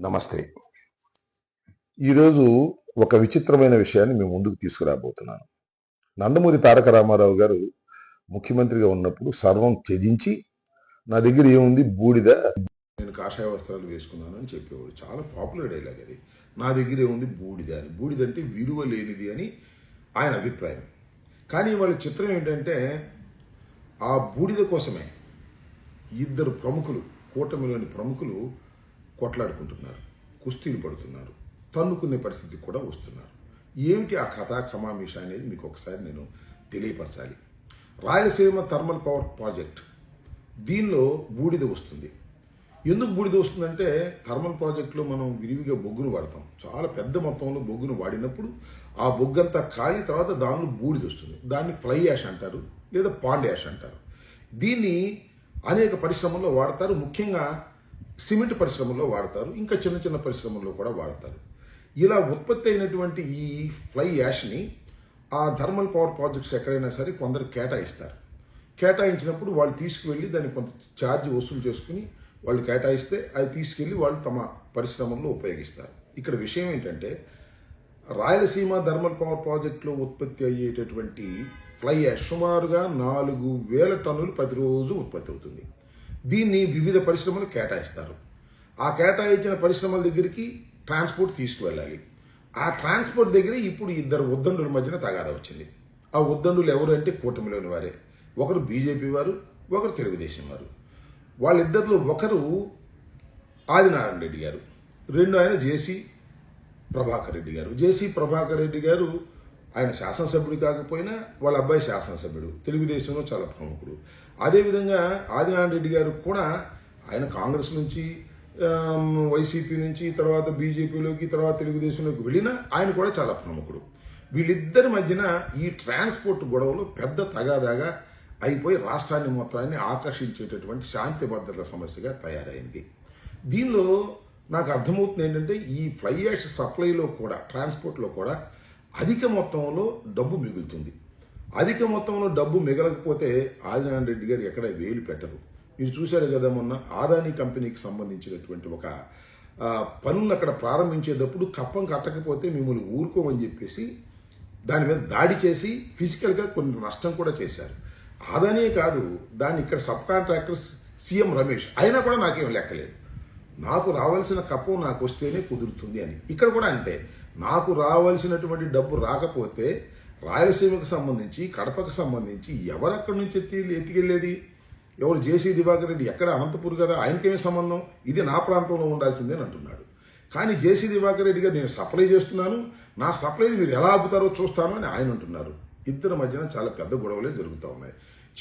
నమస్తే. ఈరోజు ఒక విచిత్రమైన విషయాన్ని మేము ముందుకు తీసుకురాబోతున్నాను. నందమూరి తారక రామారావు గారు ముఖ్యమంత్రిగా ఉన్నప్పుడు సర్వం త్యజించి నా దగ్గర ఏముంది? బూడిద. నేను కాషాయ వస్త్రాలు వేసుకున్నాను అని చెప్పేవాడు. చాలా పాపులర్ డైలాగ్ అది. నా దగ్గర ఏముంది? బూడిద అని. బూడిద అంటే విలువ లేనిది అని ఆయన అభిప్రాయం. కానీ వాళ్ళ చిత్రం ఏంటంటే ఆ బూడిద కోసమే ఇద్దరు ప్రముఖులు కూటమిలోని ప్రముఖులు కొట్లాడుకుంటున్నారు కుస్తీలు పడుతున్నారు తన్నుకునే పరిస్థితికి కూడా వస్తున్నారు. ఏమిటి ఆ కథ కమామిష అనేది మీకు ఒకసారి నేను తెలియపరచాలి. Rayalaseema thermal power project. దీనిలో బూడిద వస్తుంది. ఎందుకు బూడిద వస్తుందంటే థర్మల్ ప్రాజెక్టులో మనం విరివిగా బొగ్గును వాడతాం. చాలా పెద్ద మొత్తంలో బొగ్గును వాడినప్పుడు ఆ బొగ్గంతా కాలి తర్వాత దానిలో బూడిద వస్తుంది. దాన్ని ఫ్లై యాష్ అంటారు లేదా పాండ్ యాష్ అంటారు. దీన్ని అనేక పరిశ్రమల్లో వాడతారు. ముఖ్యంగా సిమెంట్ పరిశ్రమలో వాడతారు ఇంకా చిన్న చిన్న పరిశ్రమల్లో కూడా వాడతారు. ఇలా ఉత్పత్తి అయినటువంటి ఈ ఫ్లై యాష్ని ఆ థర్మల్ పవర్ ప్రాజెక్ట్స్ ఎక్కడైనా సరే కొందరు కేటాయిస్తారు. కేటాయించినప్పుడు వాళ్ళు తీసుకువెళ్ళి దాన్ని కొంత ఛార్జ్ వసూలు చేసుకుని వాళ్ళు కేటాయిస్తే అది తీసుకెళ్ళి వాళ్ళు తమ పరిశ్రమల్లో ఉపయోగిస్తారు. ఇక్కడ విషయం ఏంటంటే రాయలసీమ థర్మల్ పవర్ ప్రాజెక్టులో ఉత్పత్తి అయ్యేటటువంటి ఫ్లై యాష్ సుమారుగా నాలుగు వేల టన్నులు ప్రతిరోజు ఉత్పత్తి అవుతుంది. దీన్ని వివిధ పరిశ్రమలు కేటాయిస్తారు. ఆ కేటాయించిన పరిశ్రమల దగ్గరికి ట్రాన్స్పోర్ట్ తీసుకువెళ్ళాలి. ఆ ట్రాన్స్పోర్ట్ దగ్గర ఇప్పుడు ఇద్దరు ఉద్దండుల మధ్యన తగాదా వచ్చింది. ఆ ఉద్దండులు ఎవరు అంటే కూటమిలోని వారే. ఒకరు బీజేపీ వారు ఒకరు తెలుగుదేశం వారు. వాళ్ళిద్దరిలో ఒకరు ఆదినారాయణ రెడ్డి గారు. రెండు ఆయన జేసీ ప్రభాకర్ రెడ్డి గారు. జేసీ ప్రభాకర్ రెడ్డి గారు ఆయన శాసనసభ్యుడు కాకపోయినా వాళ్ళ అబ్బాయి శాసనసభ్యుడు. తెలుగుదేశంలో చాలా ప్రముఖుడు. అదేవిధంగా ఆదినారాయణ రెడ్డి గారు కూడా ఆయన కాంగ్రెస్ నుంచి వైసీపీ నుంచి తర్వాత బీజేపీలోకి తర్వాత తెలుగుదేశంలోకి వెళ్ళినా ఆయన కూడా చాలా ప్రముఖుడు. వీళ్ళిద్దరి మధ్యన ఈ ట్రాన్స్పోర్ట్ గొడవలు పెద్ద తగాదాగా అయిపోయి రాష్ట్రాన్ని మొత్తాన్ని ఆకర్షించేటటువంటి శాంతి భద్రత సమస్యగా తయారైంది. దీనిలో నాకు అర్థమవుతుంది ఏంటంటే ఈ ఫ్లై యాష్ సప్లైలో కూడా ట్రాన్స్పోర్ట్లో కూడా అధిక మొత్తంలో డబ్బు మిగులుతుంది. అధిక మొత్తంలో డబ్బు మిగలకపోతే ఆదినారాయణ రెడ్డి గారు ఎక్కడ వేలు పెట్టరు. మీరు చూశారు కదా మొన్న ఆదాని కంపెనీకి సంబంధించినటువంటి ఒక పనులు అక్కడ ప్రారంభించేటప్పుడు కప్పం కట్టకపోతే మిమ్మల్ని ఊరుకోమని చెప్పేసి దాని మీద దాడి చేసి ఫిజికల్గా కొన్ని నష్టం కూడా చేశారు. ఆదానే కాదు దాన్ని ఇక్కడ సబ్ కాంట్రాక్టర్స్ సీఎం రమేష్ అయినా కూడా నాకేం లెక్కలేదు. నాకు రావాల్సిన కప్పం నాకు వస్తేనే కుదురుతుంది అని. ఇక్కడ కూడా అంతే. నాకు రావాల్సినటువంటి డబ్బు రాకపోతే రాయలసీమకు సంబంధించి కడపకు సంబంధించి ఎవరెక్కడి నుంచి ఎత్తి ఎత్తికెళ్ళేది? ఎవరు జేసీ దివాకర్ రెడ్డి ఎక్కడ? అనంతపూర్ కదా? ఆయనకేమి సంబంధం? ఇది నా ప్రాంతంలో ఉండాల్సిందే అని అంటున్నాడు. కానీ జేసీ దివాకర్ రెడ్డి గారు నేను సప్లై చేస్తున్నాను. నా సప్లైని మీరు ఎలా ఆపుతారో చూస్తాను అని ఆయన అంటున్నారు. ఇద్దరి మధ్యన చాలా పెద్ద గొడవలే జరుగుతూ ఉన్నాయి.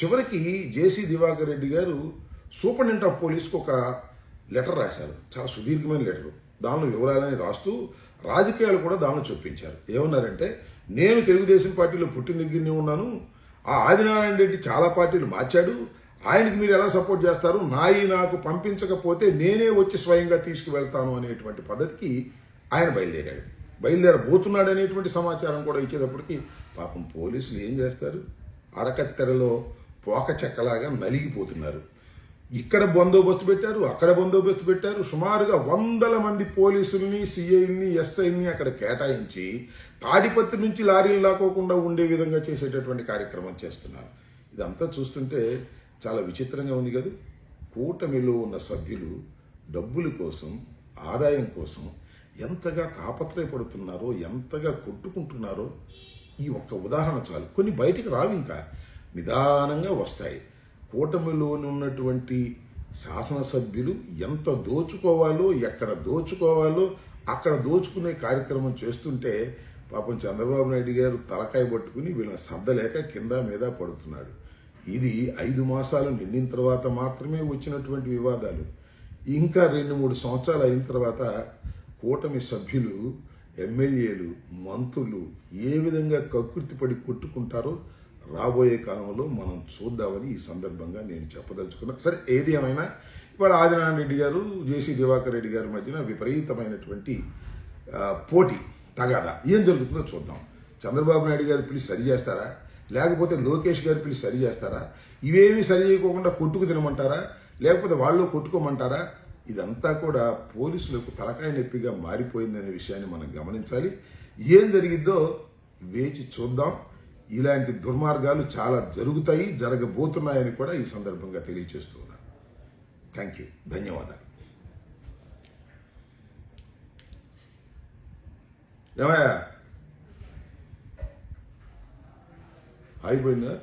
చివరికి జేసీ దివాకర్ రెడ్డి గారు సూపరింటెండెంట్ ఆఫ్ పోలీస్కి ఒక లెటర్ రాశారు. చాలా సుదీర్ఘమైన లెటర్. దానిలో వివరాలని రాస్తూ రాజకీయాలు కూడా దానిలో చొప్పించారు ఏమన్నారంటే నేను తెలుగుదేశం పార్టీలో పుట్టిన దగ్గరనే ఉన్నాను. ఆ ఆదినారాయణ రెడ్డి చాలా పార్టీలు మార్చాడు. ఆయనకి మీరు ఎలా సపోర్ట్ చేస్తారు? నాయి నాకు పంపించకపోతే నేనే వచ్చి స్వయంగా తీసుకువెళ్తాను అనేటువంటి పద్ధతికి ఆయన బయలుదేరాడు. బయలుదేరబోతున్నాడు అనేటువంటి సమాచారం కూడా ఇచ్చేటప్పటికి పాపం పోలీసులు ఏం చేస్తారు? అడకత్తెరలో పోక చెక్కలాగా నలిగిపోతున్నారు. ఇక్కడ బందోబస్తు పెట్టారు అక్కడ బందోబస్తు పెట్టారు. సుమారుగా వందల మంది పోలీసుల్ని సిఐల్ని ఎస్ఐని అక్కడ కేటాయించి తాడిపత్రి నుంచి లారీలు లాకోకుండా ఉండే విధంగా చేసేటటువంటి కార్యక్రమం చేస్తున్నారు. ఇదంతా చూస్తుంటే చాలా విచిత్రంగా ఉంది కదా. కూటమిలో ఉన్న సభ్యులు డబ్బుల కోసం ఆదాయం కోసం ఎంతగా తాపత్రయపడుతున్నారో ఎంతగా కొట్టుకుంటున్నారో ఈ ఒక్క ఉదాహరణ చాలు. కొన్ని బయటికి రావు ఇంకా. నిదానంగా వస్తాయి. కూటమిలోని ఉన్నటువంటి శాసనసభ్యులు ఎంత దోచుకోవాలో ఎక్కడ దోచుకోవాలో అక్కడ దోచుకునే కార్యక్రమం చేస్తుంటే పాపం చంద్రబాబు నాయుడు గారు తలకాయ పట్టుకుని వీళ్ళని సర్దలేక కింద మీద పడుతున్నాడు. ఇది ఐదు మాసాలు నిండిన తర్వాత మాత్రమే వచ్చినటువంటి వివాదాలు. ఇంకా రెండు మూడు సంవత్సరాలు అయిన తర్వాత కూటమి సభ్యులు ఎమ్మెల్యేలు మంత్రులు ఏ విధంగా కకృతిపడి కొట్టుకుంటారో రాబోయే కాలంలో మనం చూద్దామని ఈ సందర్భంగా నేను చెప్పదలుచుకున్నా. సరే ఏది ఏమైనా? ఇవాళ ఆదినారాయణ రెడ్డి గారు జేసీ దివాకర్ రెడ్డి గారి మధ్యన విపరీతమైనటువంటి పోటీ తగాదా. ఏం జరుగుతుందో చూద్దాం. చంద్రబాబు నాయుడు గారు పిలిచి సరి చేస్తారా? లేకపోతే లోకేష్ గారు పిలిచి సరి చేస్తారా? ఇవేమీ సరి చేయకోకుండా కొట్టుకు తినమంటారా? లేకపోతే వాళ్ళు కొట్టుకోమంటారా? ఇదంతా కూడా పోలీసులకు తలకాయ నొప్పిగా మారిపోయిందనే విషయాన్ని మనం గమనించాలి. ఏం జరిగిద్దో వేచి చూద్దాం. ఇలాంటి దుర్మార్గాలు చాలా జరుగుతాయి జరగబోతున్నాయని కూడా ఈ సందర్భంగా తెలియజేస్తూ ఉన్నాను. థ్యాంక్ యూ ధన్యవాదాలు. ఏమయ్యా? అయిపోయిందా?